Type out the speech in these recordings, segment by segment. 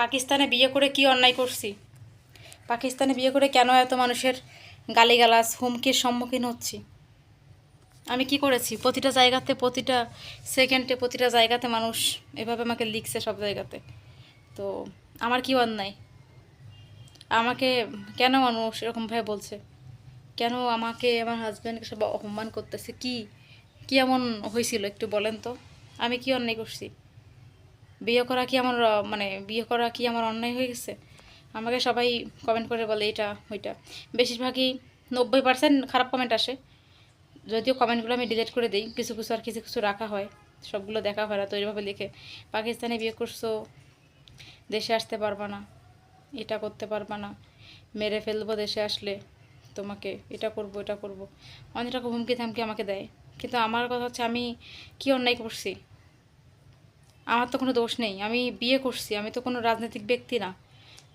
পাকিস্তানে বিয়ে করে কি অন্যায় করছি? পাকিস্তানে বিয়ে করে কেন এত মানুষের গালিগালাজ, হুমকির সম্মুখীন হচ্ছি? আমি কি করেছি? প্রতিটা জায়গাতে, প্রতিটা সেকেন্ডে প্রতিটা জায়গাতে মানুষ এভাবে আমাকে লিখছে সব জায়গাতে। তো আমার কি অন্যায়? আমাকে কেন মানুষ এরকমভাবে বলছে? কেন আমাকে, আমার হাজব্যান্ডকে সব অপমান করতেছে? কি? কি এমন হয়েছিল? একটু বলেন তো। আমি কি অন্যায় করছি? বিয়ে করা কি আমার মানে বিয়ে করা কি আমার অন্যায় হয়ে গেছে? আমাকে সবাই কমেন্ট করে বলে এটা ওইটা। বেশিরভাগই নব্বই পার্সেন্ট খারাপ কমেন্ট আসে। যদিও কমেন্টগুলো আমি ডিলিট করে দিই, কিছু কিছু আর কিছু কিছু রাখা হয়, সবগুলো দেখা হয় না, তো এইভাবে লিখে, পাকিস্তানে বিয়ে করছ, দেশে আসতে পারবা না, এটা করতে পারবা না, মেরে ফেলব দেশে আসলে, তোমাকে এটা করব এটা করব। অনেক রকম হুমকি থামকি আমাকে দেয়। কিন্তু আমার কথা হচ্ছে আমি কি অন্যায় করছি? আমার তো কোনো দোষ নেই। আমি বিয়ে করছি, আমি তো কোনো রাজনৈতিক ব্যক্তি না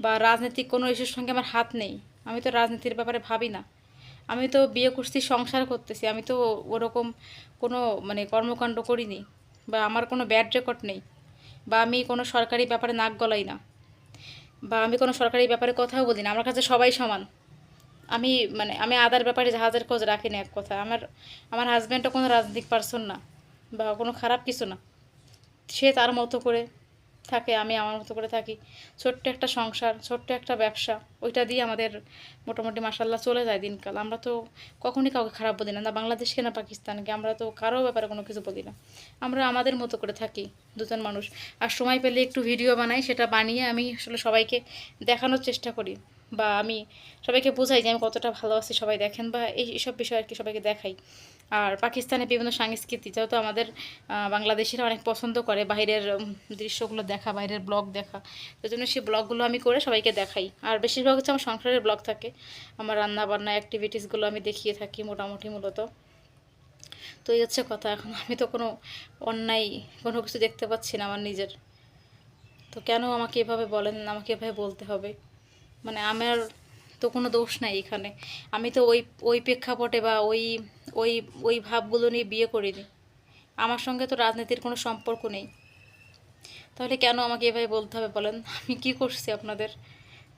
বা রাজনৈতিক কোনো ইস্যুর সঙ্গে আমার হাত নেই। আমি তো রাজনীতির ব্যাপারে ভাবি না। আমি তো বিয়ে করছি, সংসার করতেছি, আমি তো ওরকম কোনো মানে কর্মকাণ্ড করিনি বা আমার কোনো ব্যাড রেকর্ড নেই বা আমি কোনো সরকারি ব্যাপারে নাক গলাই না বা আমি কোনো সরকারি ব্যাপারে কথাও বলি না। আমার কাছে সবাই সমান। আমি মানে আমি আদার ব্যাপারে জাহাজের খোঁজ রাখি না এক কথা আমার আমার হাজব্যান্ডও কোনো রাজনৈতিক পার্সন না বা কোনো খারাপ কিছু না। সে তার মতো করে থাকে, আমি আমার মতো করে থাকি। ছোট্ট একটা সংসার, ছোট্ট একটা ব্যবসা, ওইটা দিয়ে আমাদের মোটামুটি মাসাল্লাহ চলে যায় দিনকাল। আমরা তো কখনই কাউকে খারাপ বলি না না বাংলাদেশকে, না পাকিস্তানকে, আমরা তো কারও ব্যাপারে কোনো কিছু বলি না। আমরা আমাদের মতো করে থাকি দুজন মানুষ। আর সময় পেলে একটু ভিডিও বানাই, সেটা বানিয়ে আমি আসলে সবাইকে দেখানোর চেষ্টা করি। বা আমি সবাইকে বোঝাই যে আমি কতটা ভালো আছি, সবাই দেখেন বা এই এইসব বিষয় আর কি সবাইকে দেখাই। আর পাকিস্তানের বিভিন্ন সংস্কৃতি যেহেতু আমাদের বাংলাদেশিরা অনেক পছন্দ করে বাইরের দৃশ্যগুলো দেখা, বাইরের ব্লগ দেখা সেই জন্য সেই ব্লগগুলো আমি করে সবাইকে দেখাই। আর বেশিরভাগ হচ্ছে আমার সংসারের ব্লগ থাকে। আমার রান্না বান্না অ্যাক্টিভিটিসগুলো আমি দেখিয়ে থাকি মোটামুটি মূলত। তো এই হচ্ছে কথা, এখন আমি তো কোনো অন্যায়, কোনো কিছু দেখতে পাচ্ছি না আমার নিজের। তো কেন আমাকে এভাবে বলেন, আমাকে এভাবে বলতে হবে? মানে আমার তো কোনো দোষ নাই এখানে। আমি তো ওই ওই প্রেক্ষাপটে বা ওই ওই ওই ভাবগুলো নিয়ে বিয়ে করিনি। আমার সঙ্গে তো রাজনীতির কোনো সম্পর্ক নেই। তাহলে কেন আমাকে এভাবে বলতে হবে বলেন? আমি কি করছি আপনাদের?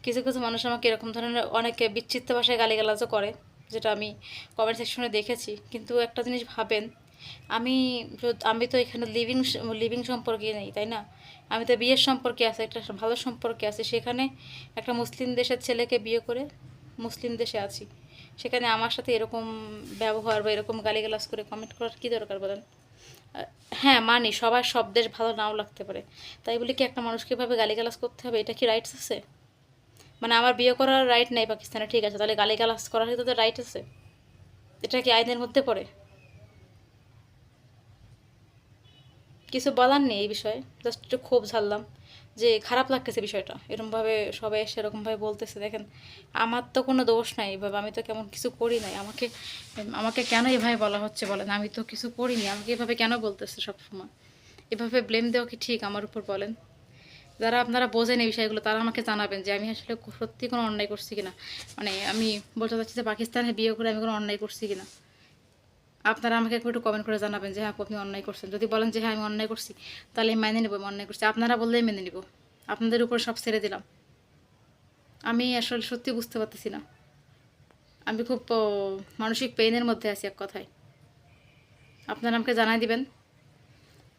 কিছু কিছু মানুষ আমাকে এরকম ধরনের অনেকে বিচ্ছিন্ন ভাষায় গালিগালাজও করে, যেটা আমি কমেন্ট সেকশনে দেখেছি। কিন্তু একটা জিনিস ভাবেন আমি আমি তো এখানে লিভিং লিভিং সম্পর্কে নেই, তাই না? আমি তো বিয়ের সম্পর্কে আছে, একটা ভালো সম্পর্কে আছে। সেখানে একটা মুসলিম দেশের ছেলেকে বিয়ে করে মুসলিম দেশে আছি। সেখানে আমার সাথে এরকম ব্যবহার বা এরকম গালিগালাজ করে কমেন্ট করার কী দরকার বলেন? হ্যাঁ মানি সবার সব দেশ ভালো নাও লাগতে পারে। তাই বলে কি একটা মানুষকে এভাবে গালিগালাজ করতে হবে? এটা কি রাইটস আছে? মানে আমার বিয়ে করার রাইট নেই পাকিস্তানে, ঠিক আছে। তাহলে গালিগালাজ করার তো রাইট আছে। এটা কি আইনের মধ্যে পড়ে? কিছু বলার নেই এই বিষয়ে জাস্ট একটু ক্ষোভ ঝাড়লাম যে খারাপ লাগতেছে বিষয়টা। এরকমভাবে সবাই এসে এরকমভাবে বলতেছে, দেখেন, আমার তো কোনো দোষ নাই, এভাবে আমি তো কেমন কিছু করি নাই, আমাকে আমাকে কেন এভাবে বলা হচ্ছে বলেন? আমি তো কিছু করিনি, আমাকে এভাবে কেন বলতেছে সবসময়? এভাবে ব্লেম দেওয়া কি ঠিক আমার উপর বলেন? যারা আপনারা বোঝেন এই বিষয়গুলো, তারা আমাকে জানাবেন যে আমি আসলে সত্যি কোনো অন্যায় করছি কিনা। মানে আমি বলতে চাচ্ছি যে পাকিস্তানে বিয়ে করে আমি কোনো অন্যায় করছি কিনা। আপনারা আমাকে একটু কমেন্ট করে জানাবেন যে হ্যাঁ আপু, আপনি অন্যায় করছেন। যদি বলেন যে হ্যাঁ আমি অন্যায় করছি তাহলে আমি মেনে নেব আমি অন্যায় করছি। আপনারা বললেই মেনে নিব। আপনাদের উপর সব ছেড়ে দিলাম। আমি আসলে সত্যি বুঝতে পারতেছি না। আমি খুব মানসিক পেইনের মধ্যে আছি এক কথায়। আপনারা আমাকে জানাই দিবেন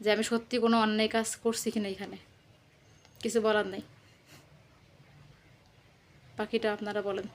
যে আমি সত্যি কোনো অন্যায় কাজ করছি কিনা এখানে। কিছু বলার নেই। বাকিটা আপনারা বলেন।